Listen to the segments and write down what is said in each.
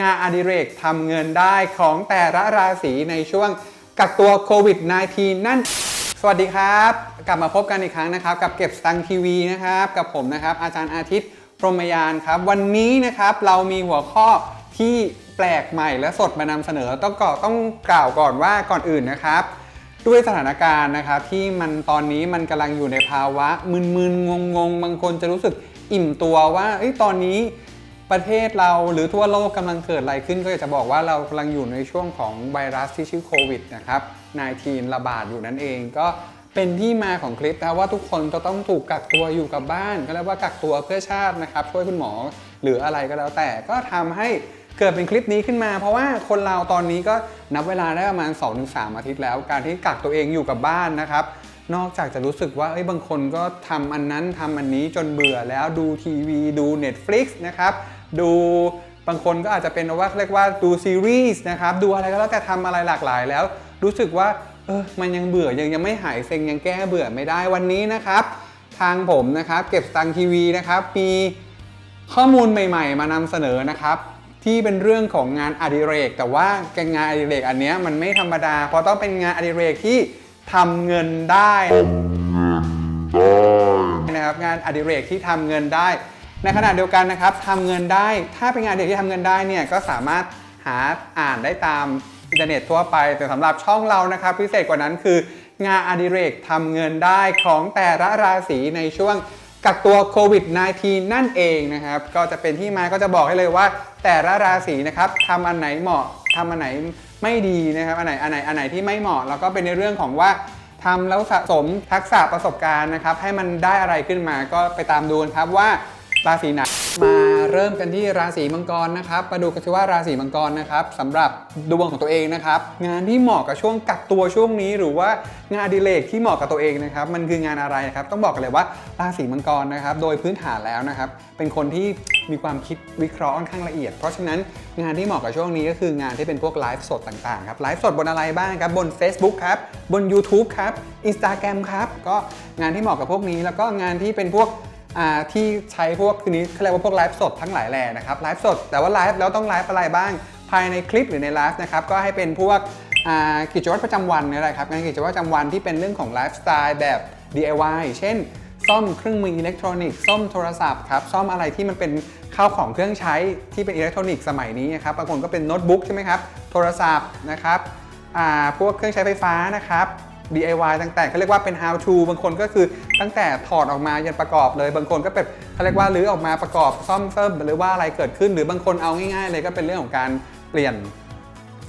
งานอดิเรกทำเงินได้ของแต่ละราศีในช่วงกักตัวโควิด -19 นั่น สวัสดีครับ กลับมาพบกันอีกครั้งนะครับ กับเก็บสตังทีวีนะครับ กับผมนะครับ อาจารย์อาทิตย์พรหมยานครับ วันนี้นะครับเรามีหัวข้อที่แปลกใหม่และสดมานำเสนอต้องก่อต้องกล่าวก่อนว่าก่อนอื่นนะครับ ด้วยสถานการณ์นะครับที่มันตอนนี้มันกำลังอยู่ในภาวะมึนๆงงๆ บางคนจะรู้สึกอิ่มตัวว่าอตอนนี้ ประเทศเราหรือทั่วโลกกำลังเกิดอะไรขึ้นก็อยากจะบอกว่าเรากำลังอยู่ในช่วงของไวรัสที่ชื่อโควิดนะครับ -19 ระบาดอยู่นั่นเองก็เป็นที่มาของคลิปนะว่าทุกคนจะต้องถูกกักตัวอยู่กับบ้านก็เรียกว่ากักตัวเพื่อชาตินะครับ ช่วยคุณหมอหรืออะไรก็แล้วแต่ก็ทำให้เกิดเป็นคลิปนี้ขึ้นมา เพราะว่าคนเราตอนนี้ก็นับเวลาได้ประมาณ 2-3 อาทิตย์แล้ว การที่กักตัวเองอยู่กับบ้านนะครับนอกจากจะรู้สึกว่าเอ้ยบางคนก็ทำอันนั้นทำอันนี้จนเบื่อแล้วดูทีวีดู Netflix นะครับ ดูบางคนก็อาจจะเป็นว่าเรียกว่าดูซีรีส์นะครับดูอะไรก็แล้วแต่ทำอะไรหลากหลายแล้ว รู้สึกว่าเออมันยังเบื่อยังยังไม่หายเซ็งยังแก้เบื่อไม่ได้วันนี้นะครับ ทางผมนะครับเก็บตังทีวีนะครับมีข้อมูลใหม่ ๆ มานำเสนอนะครับที่เป็นเรื่องของงานอดิเรก แต่ว่างานอดิเรกอันนี้มันไม่ธรรมดา เพราะต้องเป็นงานอดิเรกที่ทำเงินได้นะครับงานอดิเรกที่ทำเงินได้ ในขณะเดียวกันนะครับทำเงินได้ ถ้าเป็นงานอดิเรกที่ทำเงินได้เนี่ยก็สามารถหาอ่านได้ตามอินเทอร์เน็ตทั่วไป แต่สำหรับช่องเรานะครับ พิเศษกว่านั้นคืองานอดิเรกทำเงินได้ของแต่ละราศีในช่วงกักตัวโควิด -19 นั่นเองนะครับ ก็จะเป็นที่มาก็จะบอกให้เลยว่า แต่ละราศีนะครับทำอันไหนเหมาะทำอันไหนไม่ดีนะครับอันไหนอันไหนอันไหนที่ไม่เหมาะ แล้วก็เป็นในเรื่องของว่าทำแล้วสะสมทักษะประสบการณ์นะครับ ให้มันได้อะไรขึ้นมาก็ไปตามดูนครับว่า ราศีไหนมาเริ่มกันที่ราศีมังกรนะครับมาดูกันสิว่าราศีมังกรนะครับสำหรับดวงของตัวเองนะครับ งานที่เหมาะกับช่วงกักตัวช่วงนี้ หรือว่างานดิเลกที่เหมาะกับตัวเองนะครับมันคืองานอะไรครับต้องบอกกันเลยว่าราศีมังกรนะครับ โดยพื้นฐานแล้วนะครับ เป็นคนที่มีความคิดวิเคราะห์ค่อนข้างละเอียด เพราะฉะนั้นงานที่เหมาะกับช่วงนี้ก็คืองานที่เป็นพวกไลฟ์สดต่างๆครับไลฟ์สดบนอะไรบ้างครับบน Facebook ครับบน YouTube ครับ Instagram ครับก็งานที่เหมาะกับพวกนี้แล้วก็งานที่เป็นพวก ที่ใช้พวกคือนี้เขาเรียกว่าพวกไลฟ์สดทั้งหลายแหล่นะครับไลฟ์สดแต่ว่าไลฟ์แล้วต้องไลฟ์อะไรบ้าง ภายในคลิปหรือในไลฟ์นะครับก็ให้เป็นพวกกิจวัตรประจำวันนี่แหละครับงานกิจวัตรประจำวันที่เป็นเรื่องของไลฟ์สไตล์แบบ DIY เช่น ซ่อมเครื่องมืออิเล็กทรอนิกส์ซ่อมโทรศัพท์ครับซ่อมอะไรที่มันเป็นข้าวของเครื่องใช้ที่เป็นอิเล็กทรอนิกส์สมัยนี้นะครับบางคนก็เป็นโน้ตบุ๊กใช่ไหมครับโทรศัพท์นะครับพวกเครื่องใช้ไฟฟ้านะครับ DIY ต่างๆเขาเรียกว่าเป็น how to บางคนก็คือตั้งแต่ถอดออกมายันประกอบเลย บางคนก็เป็นเขาเรียกว่ารื้อออกมาประกอบซ่อมเสริมหรือว่าอะไรเกิดขึ้น หรือบางคนเอาง่ายๆ เลยก็เป็นเรื่องของการเปลี่ยน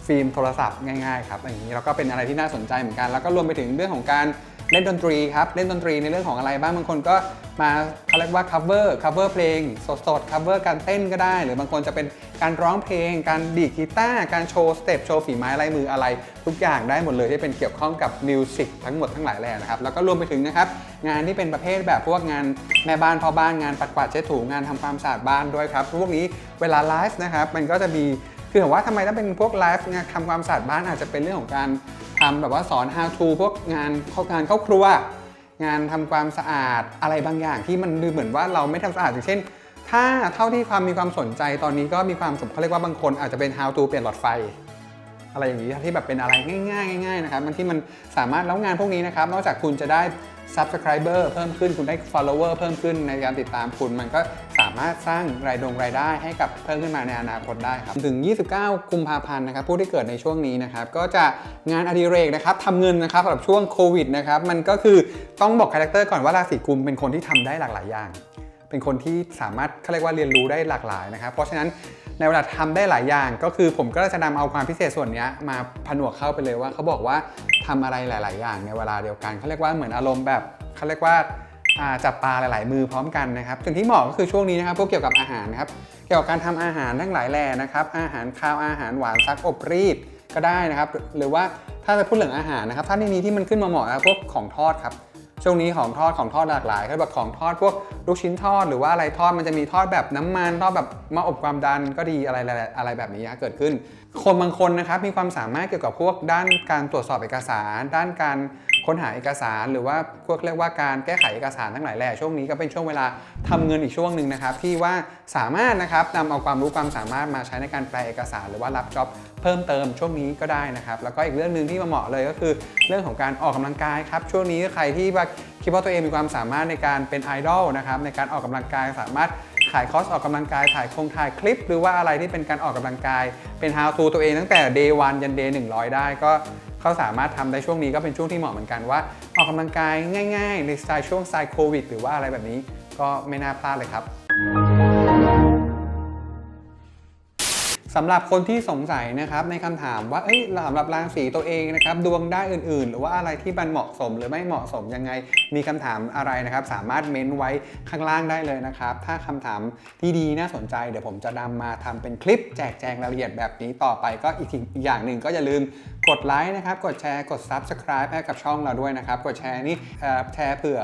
ฟิล์มโทรศัพท์ง่ายๆครับอย่างนี้เราก็เป็นอะไรที่น่าสนใจเหมือนกัน แล้วก็รวมไปถึงเรื่องของการ เล่นดนตรีครับ เล่นดนตรีในเรื่องของอะไรบ้าง บางคนก็มาเขาเรียกว่า cover cover เพลงสดๆ cover การเต้นก็ได้ หรือบางคนจะเป็นการร้องเพลง การดีดกีตาร์ การโชว์สเต็ปโชว์ฝีไม้ลายมืออะไร ทุกอย่างได้หมดเลยที่เป็นเกี่ยวข้องกับมิวสิกทั้งหมดทั้งหลายแหล่นะครับ แล้วก็รวมไปถึงนะครับงานที่เป็นประเภทแบบพวกงานแม่บ้านพ่อบ้านงานปัดกวาดเช็ดถูงานทำความสะอาดบ้านด้วยครับพวกนี้เวลาไลฟ์นะครับมันก็จะมีคือผมว่าทำไมต้องเป็นพวกไลฟ์งานทำความสะอาดบ้านอาจจะเป็นเรื่องของการ ทำแบบว่าสอน how to พวกงานข้างานเข้าครัว งานทำความสะอาดอะไรบางอย่างที่มันดูเหมือนว่าเราไม่ทำสะอาดอย่างเช่น ถ้าเท่าที่ความมีความสนใจตอนนี้ก็มีความสมเขาเรียกว่าบางคนอาจจะเป็น how to เปลี่ยนหลอดไฟ อะไรอย่างนี้ที่แบบเป็นอะไรง่ายๆง่ายๆนะครับมันที่มันสามารถแล้วงานพวกนี้นะครับ นอกจากคุณจะได้ subscriber เพิ่มขึ้นคุณได้ follower เพิ่มขึ้นในการติดตามคุณ มันก็ามารถสร้างรายดงรายได้ให้กับเพิ่มขึ้นมาในอนาคตได้ครับถึง 29 กุมภาพันธ์นะครับผู้ที่เกิดในช่วงนี้นะครับก็จะงานอดิเรกนะครับทำเงินนะครับสำหรับช่วงโควิดนะครับมันก็คือต้องบอกคาแรคเตอร์ก่อนว่าราศีกุมเป็นคนที่ทำได้หลากหลายอย่าง เป็นคนที่สามารถเขาเรียกว่าเรียนรู้ได้หลากหลายนะครับ เพราะฉะนั้นในเวลาทำได้หลายอย่าง ก็คือผมก็จะนำเอาความพิเศษส่วนนี้มาผนวกเข้าไปเลยว่าเขาบอกว่าทำอะไรหลาย ๆ อย่างในเวลาเดียวกันเขาเรียกว่าเหมือนอารมณ์แบบเขาเรียกว่า จับปลาหลาย ๆ มือพร้อมกันนะครับสิ่งที่เหมาะก็คือช่วงนี้นะครับพวกเกี่ยวกับอาหารนะครับเกี่ยวกับการทำอาหารทั้งหลายแหล่นะครับอาหารคาวอาหารหวานซักอบรีดก็ได้นะครับหรือว่าถ้าจะพูดเรื่องอาหารนะครับถ้าในนี้ที่มันขึ้นมาเหมาะนะครับพวกของทอดครับช่วงนี้ของทอดของทอดหลากหลายคือแบบของทอดพวกลูกชิ้นทอดหรือว่าอะไรทอดมันจะมีทอดแบบน้ำมันทอดแบบมาอบความดันก็ดีอะไรอะไรอะไรแบบนี้เกิดขึ้น คนบางคนนะครับมีความสามารถเกี่ยวกับพวกด้านการตรวจสอบเอกสาร ด้านการ ค้นหาเอกสารหรือว่าพวกเรียกว่าการแก้ไขเอกสารทั้งหลายแหล่ช่วงนี้ก็เป็นช่วงเวลาทำเงินอีกช่วงหนึ่งนะครับที่ว่าสามารถนะครับนำเอาความรู้ความสามารถมาใช้ในการแปลเอกสาร หรือว่ารับจ็อบเพิ่มเติมช่วงนี้ก็ได้นะครับแล้วก็อีกเรื่องหนึ่งที่มาเหมาะเลยก็คือ เรื่องของการออกกำลังกายครับช่วงนี้ใครที่คิดว่าตัวเองมีความสามารถในการเป็นไอดอลนะครับในการออกกำลังกายสามารถ ขายคอร์สออกกำลังกาย ถ่ายคงถ่ายคลิป หรือว่าอะไรที่เป็นการออกกำลังกาย เป็น how to ตัวเองตั้งแต่ day 1ยัน day 100 ได้ก็เขาสามารถทำได้ช่วงนี้ก็เป็นช่วงที่เหมาะเหมือนกันว่า ออกกำลังกายง่ายๆในสไตล์ช่วงสไตล์โควิดหรือว่าอะไรแบบนี้ ก็ไม่น่าพลาดเลยครับ สำหรับคนที่สงสัยนะครับในคำถามว่าเอ้ยสำหรับราศีตัวเองนะครับดวงได้อื่น ๆ หรือว่าอะไรที่มันเหมาะสมหรือไม่เหมาะสมยังไง มีคำถามอะไรนะครับ สามารถเม้นไว้ข้างล่างได้เลยนะครับ ถ้าคำถามที่ดีน่าสนใจเดี๋ยวผมจะนำมาทำเป็นคลิปแจกแจงรายละเอียดแบบนี้ต่อไปก็อีกอย่างหนึ่งก็อย่าลืมกดไลค์นะครับ กดแชร์ กด Subscribe ให้กับช่องเราด้วยนะครับ กดแชร์นี่แชร์เผื่อ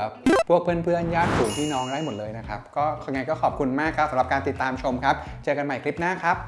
พวกเพื่อนๆญาติฝูงพี่น้องได้หมดเลยนะครับ ก็ยังไงก็ขอบคุณมากครับสำหรับการติดตามชมครับ เจอกันใหม่คลิปหน้าครับ